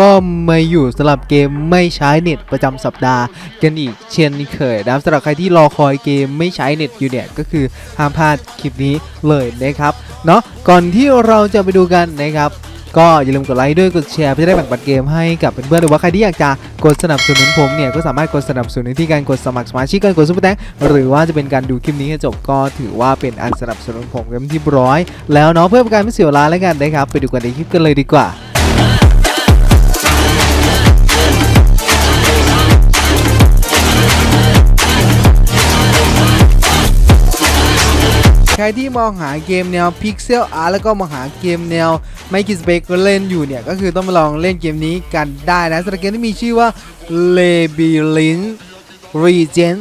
ก็มาอยู่สำหรับเกมไม่ใช้เน็ตประจำสัปดาห์กันอีกเช่นเคยนะสำหรับใครที่รอคอยเกมไม่ใช้เน็ตอยู่เนี่ยก็คือห้ามพลาดคลิปนี้เลยนะครับเนาะก่อนที่เราจะไปดูกันนะครับ ก็อย่าลืมกดไลค์ด้วยกดแชร์เพื่อจะได้แบ่งปันเกมให้กับเพื่อนๆหรือว่าใครที่อยากจะกดสนับสนุนผมเนี่ยก็สามารถกดสนับสนุนที่การกดสมัครสมาชิกการกดซุปเปอร์แตงหรือว่าจะเป็นการดูคลิปนี้ให้จบก็ถือว่าเป็นอันสนับสนุนผมเต็มที่ร้อยแล้วเนาะเพื่อเป็นการไม่เสียเวลาแล้วกันนะครับไปดูกันในคลิปกันเลยดีกว่า รที่มองหาเกมแนวพิกเซลอาร์แล้วก็มองหาเกมแนวไมคิสเบกเล่นอยู่เนี่ย ก็คือต้องมาลองเล่นเกมนี้กันได้นะสำหรับเกมที่มีชื่อว่า Labyrinth Regent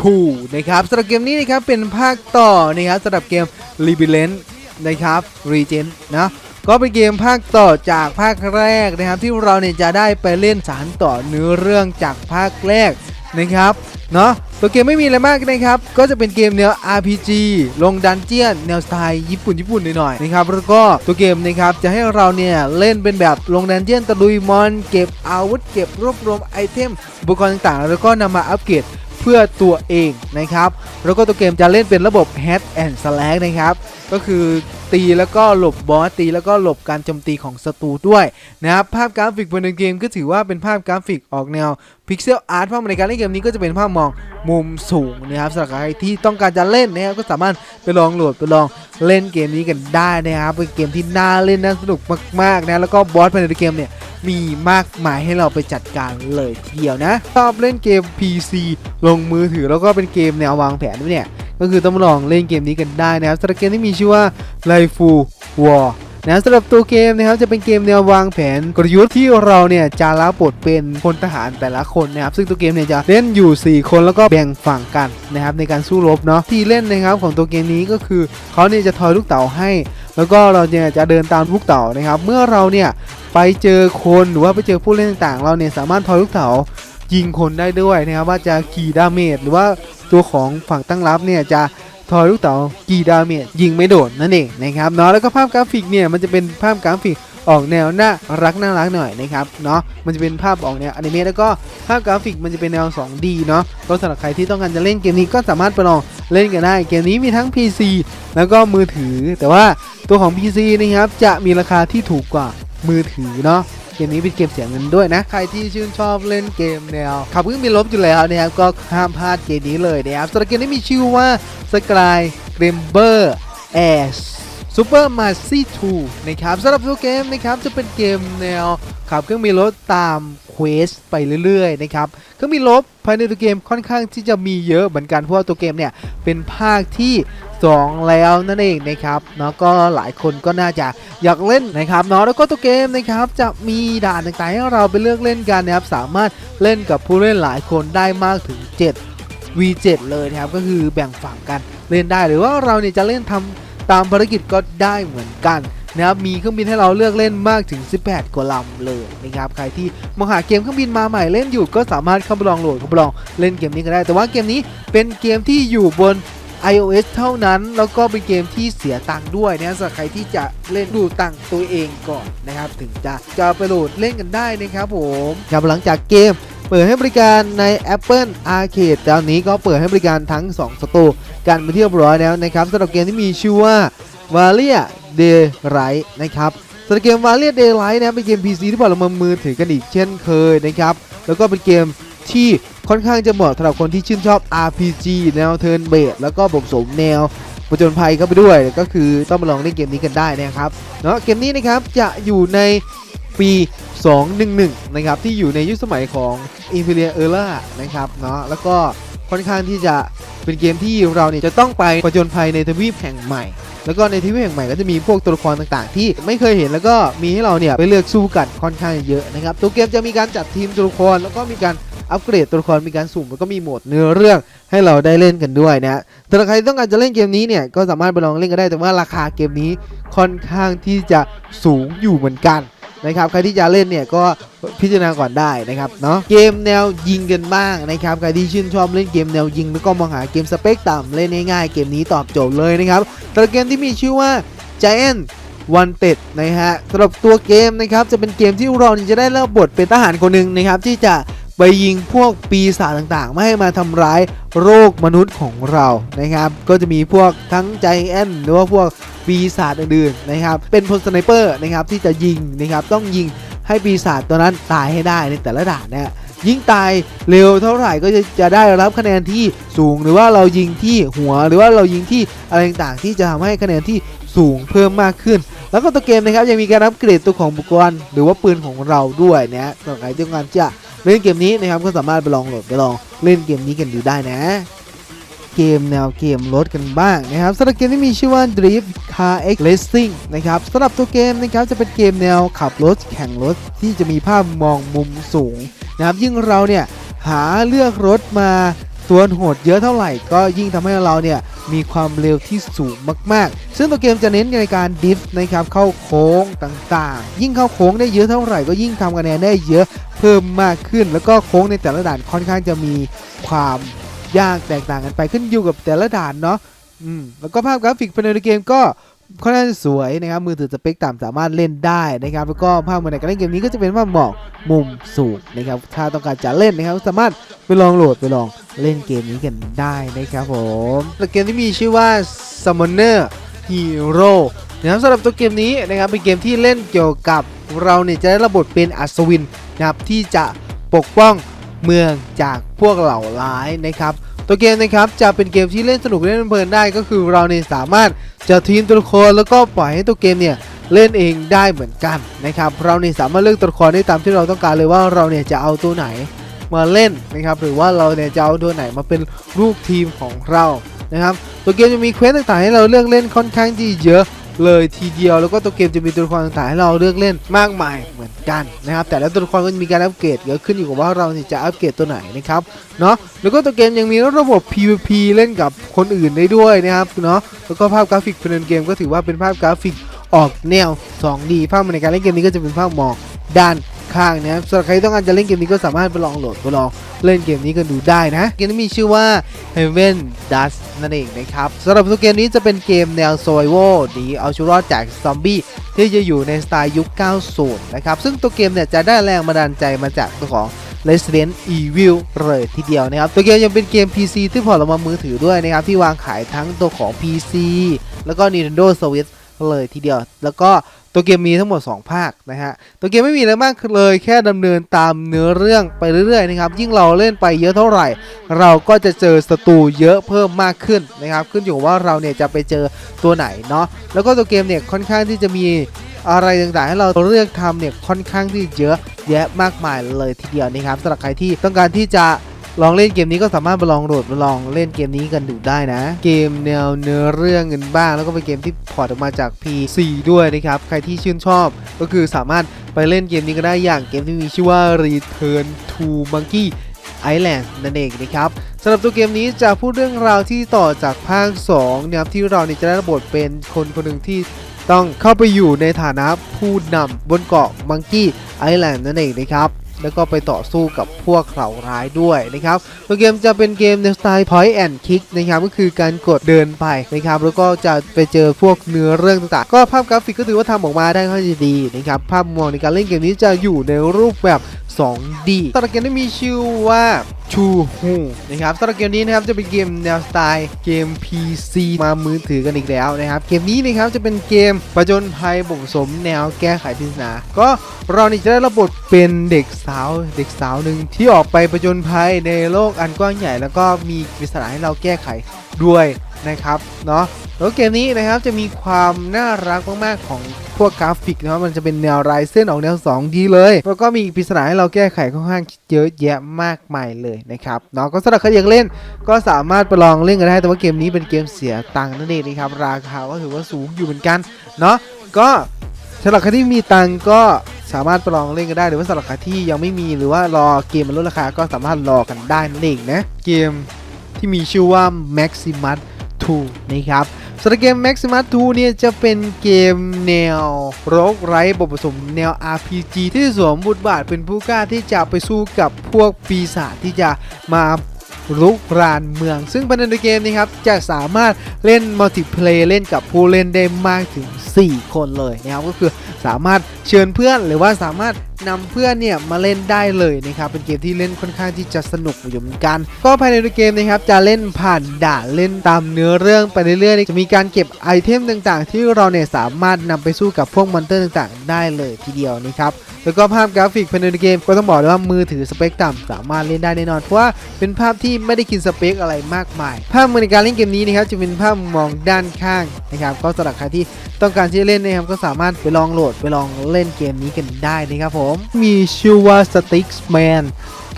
2นะครับสำหรับเกมนี้นะครับเป็นภาคต่อนะครับสำหรับเกม l a b y r i n t นะครับ Regent นะก็เป็นเกมภาคต่อจากภาคแรกนะครับที่เราเนี่ยจะได้ไปเล่นสารต่อเนื้อเรื่องจากภาคแรกนะครับเนาะ ตัวเกมไม่มีอะไรมากนะครับ ก็จะเป็นเกมแนว RPG ลงดันเจียนแนวสไตล์ญี่ปุ่นญี่ปุ่นหน่อยๆนะครับ แล้วก็ตัวเกมนะครับจะให้เราเนี่ยเล่นเป็นแบบลงดันเจียนตะลุยมอน เก็บอาวุธเก็บรวบรวมไอเทมอุปกรณ์ต่างๆ แล้วก็นำมาอัปเกรดเพื่อตัวเองนะครับ แล้วก็ตัวเกมจะเล่นเป็นระบบ Head and Slash นะครับ ก็คือ ตีแล้วก็หลบบอสตีแล้วก็หลบการโจมตีของศัตรูด้วยนะครับภาพกราฟิกบนเกมก็ถือว่าเป็นภาพกราฟิกออกแนวพิกเซลอาร์ตภาพในการเล่นเกมนี้ก็จะเป็นภาพมองมุมสูงนะครับสำหรับใครที่ต้องการจะเล่นนะครับก็สามารถไปลองโหลดไปลองเล่นเกมนี้กันได้นะครับเป็นเกมที่น่าเล่นน่าสนุกมากๆนะแล้วก็บอสภายในเกมเนี่ยมีมากมายให้เราไปจัดการเลยทีเดียวนะชอบเล่นเกม PC ลงมือถือแล้วก็เป็นเกมแนววางแผนด้วยเนี่ย ก็คือต้องมาลองเล่นเกมนี้กันได้นะครับสำหรับเกมที่มีชื่อว่า l i f e War นะสำหรับตัวเกมนะครับจะเป็นเกมแนววางแผนกลยุทธ์ที่เราเนี่ยจะรับบทเป็นพลทหารแต่ละคนนะครับซึ่งตัวเกมเนี่ยจะเล่นอยู่ 4 คนแล้วก็แบ่งฝั่งกันนะครับในการสู้รบเนาะที่เล่นนะครับของตัวเกมนี้ก็คือเขาเนี่ยจะทอยลูกเต๋าให้ แล้วก็เราเนี่ยจะเดินตามลูกเต๋านะครับเมื่อเราเนี่ยไปเจอคนหรือว่าไปเจอผู้เล่นต่างๆ เราเนี่ยสามารถทอยลูกเต๋ายิงคนได้ด้วยนะครับว่าจะกี่ดาเมจหรือว่า ตัวของฝั่งตั้งรับเนี่ยจะทอยลูกเต๋ากี่ดาเมจยิงไม่โดนนั่นเองนะครับเนาะแล้วก็ภาพกราฟิกเนี่ยมันจะเป็นภาพกราฟิกออกแนวน่ารักน่ารักหน่อยนะครับเนาะมันจะเป็นภาพออกแนวอนิเมะแล้วก็ภาพกราฟิกมันจะเป็นแนว 2D เนาะก็สำหรับใครที่ต้องการจะเล่นเกมนี้ก็สามารถไปลองเล่นกันได้ เกมนี้มีทั้ง PC แล้วก็มือถือ แต่ว่าตัวของ PC นะครับจะมีราคาที่ถูกกว่ามือถือเนาะ เกมนี้เป็นเกมเสียเงินด้วยนะ ใครที่ชื่นชอบเล่นเกมแนวขับเครื่องบินลบอยู่แล้วนะครับก็ห้ามพลาดเกมนี้เลยนะครับสำหรับเกมนี้มีชื่อว่า Sky g r i m b e r Air Super m a r c y 2นะครับสำหรับตัวเกมนะครับจะเป็นเกมแนวขับเครื่องบินรถตามเควสไปเรื่อยๆนะครับ เครื่องบินรบภายในตัวเกมค่อนข้างที่จะมีเยอะเหมือนกันเพราะว่าตัวเกมเนี่ยเป็นภาคที่ 2 แล้วนั่นเองนะครับเนาะก็หลายคนก็น่าจะอยากเล่นนะครับเนาะแล้วก็ตัวเกมนะครับจะมีด่านต่างๆให้เราไปเลือกเล่นกันนะครับสามารถเล่นกับผู้เล่นหลายคนได้มากถึง 7 V7 เลยนะครับก็คือแบ่งฝั่งกันเล่นได้หรือว่าเราเนี่ยจะเล่นทำตามภารกิจก็ได้เหมือนกัน นะครับมีเครื่องบินให้เราเลือกเล่นมากถึง 18 กว่าลำเลยนะครับใครที่มองหาเกมเครื่องบินมาใหม่เล่นอยู่ ก็สามารถเข้าไปลองโหลดเข้าไปลองเล่นเกมนี้ก็ได้ แต่ว่าเกมนี้เป็นเกมที่อยู่บน iOS เท่านั้น แล้วก็เป็นเกมที่เสียตังค์ด้วยนะสำหรับใครที่จะเล่นดูตังค์ตัวเองก่อนนะครับ ถึงจะจะไปโหลดเล่นกันได้นะครับผมครับหลังจากเกมเปิดให้บริการใน Apple Arcade ตอนนี้ก็เปิดให้บริการทั้ง 2 สตูกันมาเที่ยวร้อยแล้วนะครับสำหรับเกมที่มีชื่อว่า Valia Day Right นะครับสำหรับเกม Valia Day Right นะเป็นเกม PC ที่ปล่อยลงมามือถือกันอีกเช่นเคยนะครับ แล้วก็เป็นเกมที่ค่อนข้างจะเหมาะสำหรับคนที่ชื่นชอบ RPG แนว Turn Based แล้วก็ผสมแนวผจญภัยเข้าไปด้วย ก็คือต้องมาลองเล่นเกมนี้กันได้นะครับเนาะเกมนี้นะครับจะอยู่ในปี 211 นะครับ ที่อยู่ในยุคสมัยของ Imperial Era นะครับเนาะแล้วก็ค่อนข้างที่จะเป็นเกมที่เราเนี่ยจะต้องไปผจญภัยในทวีปแห่งใหม่ แล้วก็ในทีวีแห่งใหม่ก็จะมีพวกตัวละครต่างๆ ที่ไม่เคยเห็นแล้วก็มีให้เราเนี่ยไปเลือกสู้กันค่อนข้างเยอะนะครับตัวเกมจะมีการจัดทีมตัวละครแล้วก็มีการอัปเกรดตัวละครมีการสุ่มแล้วก็มีโหมดเนื้อเรื่องให้เราได้เล่นกันด้วยนะแต่ใครต้องการจะเล่นเกมนี้เนี่ยก็สามารถไปลองเล่นกันได้แต่ว่าราคาเกมนี้ค่อนข้างที่จะสูงอยู่เหมือนกัน นะครับใครที่จะเล่นเนี่ยก็พิจารณาก่อนได้นะครับเนาะเกมแนวยิงกันบ้างนะครับใครที่ชื่นชอบเล่นเกมแนวยิงแล้วก็มองหาเกมสเปคต่ำเล่นง่ายๆเกมนี้ตอบโจทย์เลยนะครับแต่เกมที่มีชื่อว่า Giant วันเต็ดนะฮะสำหรับตัวเกมนะครับจะเป็นเกมที่เราจะได้เล่าบทเป็นทหารคนหนึ่งนะครับที่จะ ไปยิงพวกปีศาจต่างๆ ไม่ให้มาทำร้ายโรคมนุษย์ของเรานะครับ ก็จะมีพวกทั้งใจแอนหรือว่าพวกปีศาจอื่นๆนะครับ เป็นพลสไนเปอร์นะครับที่จะยิงนะครับต้องยิงให้ปีศาจตัวนั้นตายให้ได้ในแต่ละด่านนะยิ่งตายเร็วเท่าไหร่ก็จะจะได้รับคะแนนที่สูงหรือว่าเรายิงที่หัวหรือว่าเรายิงที่อะไรต่างๆที่จะทำให้คะแนนที่สูงเพิ่มมากขึ้น แล้วก็ตัวเกมนะครับยังมีการอัปเกรดตัวของอุปกรณ์หรือว่าปืนของเราด้วยนะสำหรับใครที่ต้องการจะ เล่นเกมนี้นะครับก็สามารถไปลองโหลดไปลองเล่นเกมนี้กันดูได้นะ เกมแนวเกมรถกันบ้างนะครับสำหรับเกมที่มีชื่อว่า Drift Car X Racing นะครับสำหรับตัวเกมนะครับจะเป็นเกมแนวขับรถแข่งรถที่จะมีภาพมองมุมสูงนะครับยิ่งเราเนี่ยหาเลือกรถมา ตัวโหดเยอะเท่าไหร่ ก็ยิ่งทำให้เราเนี่ยมีความเร็วที่สูงมากๆ ซึ่งตัวเกมจะเน้นในการดิฟนะครับเข้าโค้งต่างๆ ยิ่งเข้าโค้งได้เยอะเท่าไหร่ ก็ยิ่งทำคะแนนได้เยอะเพิ่มมากขึ้น แล้วก็โค้งในแต่ละด่านค่อนข้างจะมีความยากแตกต่างกันไปขึ้นอยู่กับแต่ละด่านเนาะอืมแล้วก็ภาพกราฟิกภายในเกมก็ ค่อนข้างสวยนะครับมือถือสเปคต่ำสามารถเล่นได้นะครับแล้วก็ภาพในการเล่นเกมนี้ก็จะเป็นภาพหมอกมุมสูงนะครับถ้าต้องการจะเล่นนะครับสามารถไปลองโหลดไปลองเล่นเกมนี้กันได้นะครับผมแต่เกมที่มีชื่อว่า Summoner Hero นะครับสำหรับตัวเกมนี้นะครับเป็นเกมที่เล่นเกี่ยวกับเราเนี่ยจะได้ระบบเป็นอัศวินนะครับที่จะปกป้องเมืองจากพวกเหล่าร้ายนะครับ ตัวเกมนะครับจะเป็นเกมที่เล่นสนุกเล่นเพลินได้ก็คือเราเนี่ยสามารถจะทีมตัวละครแล้วก็ปล่อยให้ตัวเกมเนี่ยเล่นเองได้เหมือนกันนะครับเราเนี่ยสามารถเลือกตัวละครได้ตามที่เราต้องการเลยว่าเราเนี่ยจะเอาตัวไหนมาเล่นนะครับหรือว่าเราเนี่ยจะเอาตัวไหนมาเป็นลูกทีมของเรานะครับตัวเกมจะมีเควสต่างๆให้เราเลือกเล่นค่อนข้างที่เยอะ เลยทีเดียวแล้วก็ตัวเกมจะมีตัวละครต่างๆให้เราเลือกเล่นมากมายเหมือนกันนะครับแต่และตัวละครก็จะมีการอัปเกรดเยอะขึ้นอยู่กับว่าเราจะอัปเกรดตัวไหนนะครับเนาะแล้วก็ตัวเกมยังมีระบบ PVP เล่นกับคนอื่นได้ด้วยนะครับเนาะแล้วก็ภาพกราฟิกภายในเกมก็ถือว่าเป็นภาพกราฟิกออกแนว 2D ภาพในการเล่นเกมนี้ก็จะเป็นภาพหมอกด้าน ข้างนะครับสำหรับใครต้องการจะเล่นเกมนี้ก็สามารถไปลองโหลดไปลองเล่นเกมนี้กันดูได้นะ เกมนี้มีชื่อว่า Heaven Dust นั่นเองนะครับสำหรับตัวเกมนี้จะเป็นเกมแนว Survival ดีเอาชีวิตรอดจากซอมบี้ที่จะอยู่ในสไตล์ยุค 90 นะครับ ซึ่งตัวเกมเนี่ยจะได้แรงบันดาลใจมาจากตัวของ Resident Evil เลยทีเดียวนะครับ ตัวเกมยังเป็นเกม PC ที่พอร์ตลงมามือถือด้วยนะครับ ที่วางขายทั้งตัวของ PC แล้วก็ Nintendo Switch เลยทีเดียว แล้วก็ตัวเกมมีทั้งหมด 2 ภาคนะฮะ ตัวเกมไม่มีอะไรมากเลยแค่ดำเนินตามเนื้อเรื่องไปเรื่อยๆนะครับ ยิ่งเราเล่นไปเยอะเท่าไหร่ เราก็จะเจอศัตรูเยอะเพิ่มมากขึ้นนะครับ ขึ้นอยู่ว่าเราเนี่ยจะไปเจอตัวไหนเนาะ แล้วก็ตัวเกมเนี่ยค่อนข้างที่จะมีอะไรต่างๆให้เราเลือกทำเนี่ยค่อนข้างที่เยอะแยะมากมายเลยทีเดียวนะครับสำหรับใครที่ต้องการที่จะ ลองเล่นเกมนี้ก็สามารถไปลองโหลดไปลองเล่นเกมนี้กันดูได้นะ เกมแนวเนื้อเรื่องกันบ้าง แล้วก็เป็นเกมที่พอร์ตออกมาจาก PC ด้วยนะครับ ใครที่ชื่นชอบก็คือสามารถไปเล่นเกมนี้ก็ได้อย่างเกมที่มีชื่อว่า Return to Monkey Island นั่นเองนะครับสำหรับตัวเกมนี้จะพูดเรื่องราวที่ต่อจากภาค2นะครับที่เราเนี่ยจะได้รับบทเป็นคนคนหนึ่งที่ต้องเข้าไปอยู่ในฐานะผู้นำบนเกาะมังกี้ไอแลนด์นั่นเองนะครับ แล้วก็ไปต่อสู้กับพวกเหล่าร้ายด้วยนะครับตัวเกมจะเป็นเกมในสไตล์ point and kick นะครับก็คือการกดเดินไปนะครับแล้วก็จะไปเจอพวกเนื้อเรื่องต่างๆ ก็ภาพกราฟิกก็ถือว่าทำออกมาได้ค่อนข้างจะดีนะครับภาพมองในการเล่นเกมนี้จะอยู่ในรูปแบบ 2D ตัวเกมได้มีชื่อว่า ชูฮูนะครับสำหรับเกมนี้นะครับจะเป็นเกมแนวสไตล์เกม PC มามือถือกันอีกแล้วนะครับ เกมนี้นะครับจะเป็นเกมประจนภัยบ่มสมแนวแก้ไขปริศนา ก็เรานี่จะได้รับบทเป็นเด็กสาวเด็กสาวหนึ่งที่ออกไปประจนภัยในโลกอันกว้างใหญ่ แล้วก็มีปริศนาให้เราแก้ไขด้วยนะครับเนาะ แล้วเกมนี้นะครับจะมีความน่ารักมากๆของพวกกราฟิกนะครับมันจะเป็นแนวลายเส้นออกแนว 2D เลย แล้วก็มีปริศนาให้เราแก้ไขค่อนข้างเยอะแยะมากมายเลยนะครับเนาะก็สำหรับใครอยากเล่น ก็สามารถไปลองเล่นกันได้แต่ว่าเกมนี้เป็นเกมเสียตังค์นั่นเองนะครับราคาก็ถือว่าสูงอยู่เหมือนกันเนาะก็สำหรับใครที่มีตังค์ก็สามารถไปลองเล่นกันได้ หรือว่าสำหรับใครที่ยังไม่มีหรือว่ารอเกมมันลดราคาก็สามารถรอกันได้นั่นเองนะเกมที่มีชื่อว่า Maximus 2 นะครับ สำหรับเกม Maximus 2 เนี่ยจะเป็นเกมแนวโรกไร้บทผสมแนว RPG ที่สวมบทบาทเป็นผู้กล้าที่จะไปสู้กับพวกปีศาจที่จะมารุกรานเมือง ซึ่งภายในเกมนี้ครับ จะสามารถเล่นมัลติเพลย์เล่นกับผู้เล่นได้มากถึง 4 คนเลยนะครับ ก็คือสามารถเชิญเพื่อนหรือว่าสามารถ นำเพื่อนเนี่ยมาเล่นได้เลยนะครับเป็นเกมที่เล่นค่อนข้างที่จะสนุกอยู่เหมือนกัน ก็ภายในเกมนะครับจะเล่นผ่านด่านเล่นตามเนื้อเรื่องไปเรื่อยๆจะมีการเก็บไอเทมต่างๆ ที่เราเนี่ยสามารถนำไปสู้กับพวกมอนเตอร์ต่างๆ ได้เลยทีเดียวนะครับแล้วก็ภาพกราฟิกภายในเกมก็ต้องบอกเลยว่ามือถือสเปคต่ำสามารถเล่นได้แน่นอนเพราะว่าเป็นภาพที่ไม่ได้กินสเปคอะไรมากมาย ภาพในการเล่นเกมนี้นะครับจะเป็นภาพมุมมองด้านข้างนะครับก็สำหรับใครที่ต้องการที่จะเล่นนะครับก็สามารถไปลองโหลดไปลองเล่นเกมนี้กันได้นะครับผมมีชื่อว่า Sticksman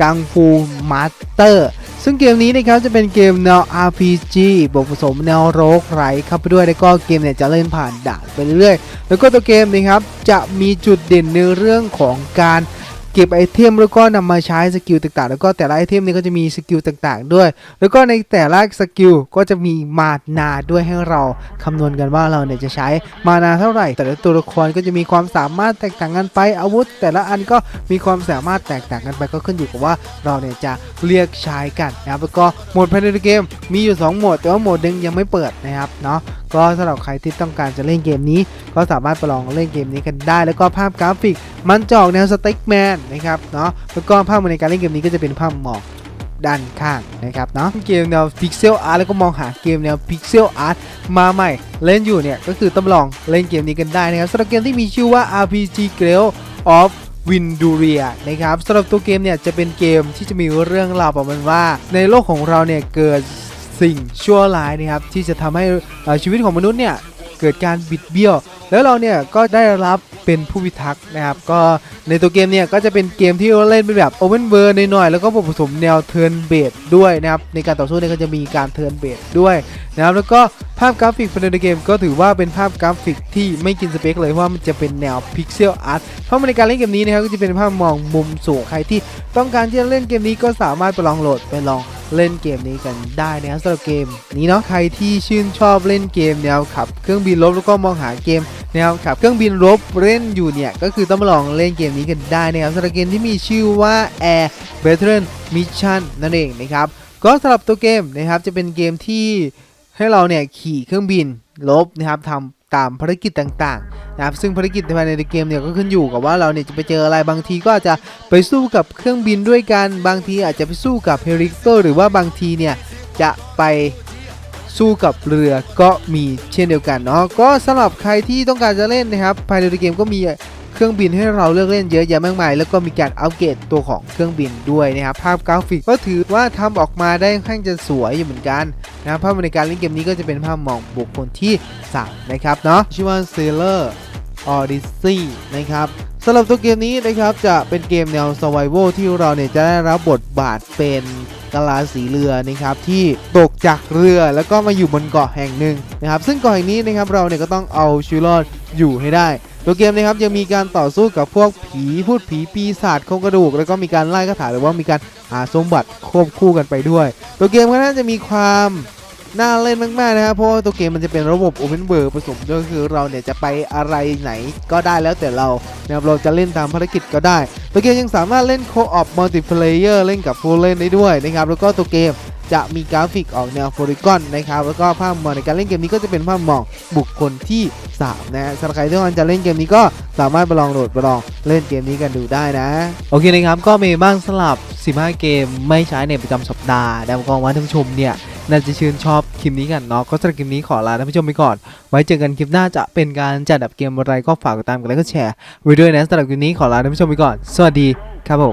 กังฟูมาสเตอร์ซึ่งเกมนี้นะครับจะเป็นเกมแนว RPG บวกผสมแนวโรกไรเข้าไปด้วย แล้วก็เกมเนี่ยจะเล่นผ่านด่านไปเรื่อยๆ แล้วก็ตัวเกมนะครับจะมีจุดเด่นในเรื่องของการ เก็บไอเทมแล้วก็นำมาใช้สกิลต่างๆ แล้วก็แต่ละไอเทมนี้ก็จะมีสกิลต่างๆ ด้วย แล้วก็ในแต่ละสกิลก็จะมีมานาด้วยให้เราคำนวณกันว่าเราเนี่ยจะใช้มานาเท่าไหร่ แต่ละตัวละครก็จะมีความสามารถแตกต่างกันไปอาวุธ แต่ละอันก็มีความสามารถแตกต่างกันไปก็ขึ้นอยู่กับว่าเราเนี่ยจะเรียกใช้กันนะครับแล้วก็โหมดภายในเกมมีอยู่ 2 โหมดแต่ว่าโหมดหนึงยังไม่เปิดนะครับเนาะ ก็สำหรับใครที่ต้องการจะเล่นเกมนี้ ก็สามารถไปลองเล่นเกมนี้กันได้ แล้วก็ภาพกราฟิก มันจะออกแนวสเต็กแมนนะครับเนาะแล้วก็ภาพในการเล่นเกมนี้ก็จะเป็นภาพหมอกด้านข้างนะครับเนาะเกมแนวพิกเซลอาร์ตแล้วก็มองหาเกมแนวพิกเซลอาร์ตมาใหม่ เล่นอยู่เนี่ย ก็คือต้องลองเล่นเกมนี้กันได้นะครับสำหรับเกมที่มีชื่อว่า RPG g r a i l of Winduria นะครับสำหรับตัวเกมเนี่ยจะเป็นเกมที่จะมีเรื่องราวประมาณว่า ในโลกของเราเนี่ยเกิด สิ่งชั่วร้ายนะครับที่จะทำให้ชีวิตของมนุษย์เนี่ยเกิดการบิดเบี้ยว แล้วเราเนี่ยก็ได้รับเป็นผู้พิทักษ์นะครับ ก็ในตัวเกมเนี่ยก็จะเป็นเกมที่เราเล่นเป็นแบบโอเวนเวอร์หน่อยๆแล้วก็ผสมแนวเทิร์นเบดด้วยนะครับในการต่อสู้เนี่ยก็จะมีการเทิร์นเบดด้วย นะครับแล้วก็ภาพกราฟิกภายในเกมก็ถือว่าเป็นภาพกราฟิกที่ไม่กินสเปคเลยเพราะว่ามันจะเป็นแนวพิกเซลอาร์ตเพราะในการเล่นเกมนี้นะครับก็จะเป็นภาพมองมุมสูงใครที่ต้องการที่จะเล่นเกมนี้ก็สามารถไปลองโหลดไปลองเล่นเกมนี้กันได้นะครับสำหรับเกม นี้เนาะใครที่ชื่นชอบเล่นเกมแนวขับเครื่องบินรบแล้วก็มองหาเกมแนวขับเครื่องบินรบเล่นอยู่เนี่ยก็คือต้องมาลองเล่นเกมนี้กันได้นะครับสำหรับเกมที่มีชื่อว่า Air Veteran Mission นั่นเองนะครับก็สำหรับตัวเกมนะครับจะเป็นเกมที่ ให้เราเนี่ยขี่เครื่องบินรบนะครับทำตามภารกิจต่างๆนะครับซึ่งภารกิจภายในเกมเนี่ยก็ขึ้นอยู่กับว่าเราเนี่ยจะไปเจออะไรบางทีก็อาจจะไปสู้กับเครื่องบินด้วยกันบางทีอาจจะไปสู้กับเฮลิคอปเตอร์หรือว่าบางทีเนี่ยจะไปสู้กับเรือก็มีเช่นเดียวกันเนาะก็สำหรับใครที่ต้องการจะเล่นนะครับภายในเกมก็มี เครื่องบินให้เราเลือกเล่นเยอะแยะมากมาย แล้วก็มีการอัปเกรดตัวของเครื่องบินด้วยนะครับภาพกราฟิกก็ถือว่าทำออกมาได้ค่อนข้างจะสวยอยู่เหมือนกันนะครับภาพในการเล่นเกมนี้ก็จะเป็นภาพมองบุคคลที่3นะครับเนาะชื่อว่า Sailor Odyssey นะครับสำหรับตัวเกมนี้นะครับจะเป็นเกมแนว Survival ที่เราเนี่ยจะได้รับบทบาทเป็นกะลาสีเรือนะครับที่ตกจากเรือแล้วก็มาอยู่บนเกาะแห่งหนึ่งนะครับซึ่งเกาะแห่งนี้นะครับเราเนี่ยก็ต้องเอาชีวิตรอดอยู่ให้ได้ ตัวเกมนะครับยังมีการต่อสู้กับพวกผีพูดผีปีศาจโครงกระดูก แล้วก็มีการไล่คาถาหรือว่ามีการหาสมบัติควบคู่กันไปด้วย ตัวเกมก็น่าจะมีความน่าเล่นมากๆนะครับเพราะว่าตัวเกมมันจะเป็นระบบ Open World ผสมด้วยคือเราเนี่ยจะไปอะไรไหนก็ได้แล้วแต่เรานะครับเราจะเล่นตามภารกิจก็ได้ ตัวเกมยังสามารถเล่นโคออ p มัลติเพลเยอร์เล่นกับผู้เล่นได้ด้วยนะครับแล้วก็ตัวเกม จะมีกราฟิกออกแนวโพลีกอนนะครับแล้วก็ภาพมองในการเล่นเกมนี้ก็จะเป็นภาพมองบุคคลที่ 3 นะฮะสำหรับใครที่ต้องการจะเล่นเกมนี้ก็สามารถไปลองโหลดไปลองเล่นเกมนี้กันดูได้นะ โอเคนะครับ ก็มีบ้างสลับ 15 เกมไม่ใช้ในประจำสัปดาห์แล้วก็ว่าท่านผู้ชมเนี่ยน่าจะชื่นชอบคลิปนี้กันเนาะก็สำหรับคลิปนี้ขอลาท่านผู้ชมไปก่อน ไว้เจอกันคลิปหน้าจะเป็นการจัดอับเกมอะไรก็ฝากติดตามกันแล้วก็แชร์ไว้ด้วยนะสำหรับคลิปนี้ขอลาท่านผู้ชมไปก่อน สวัสดีครับผม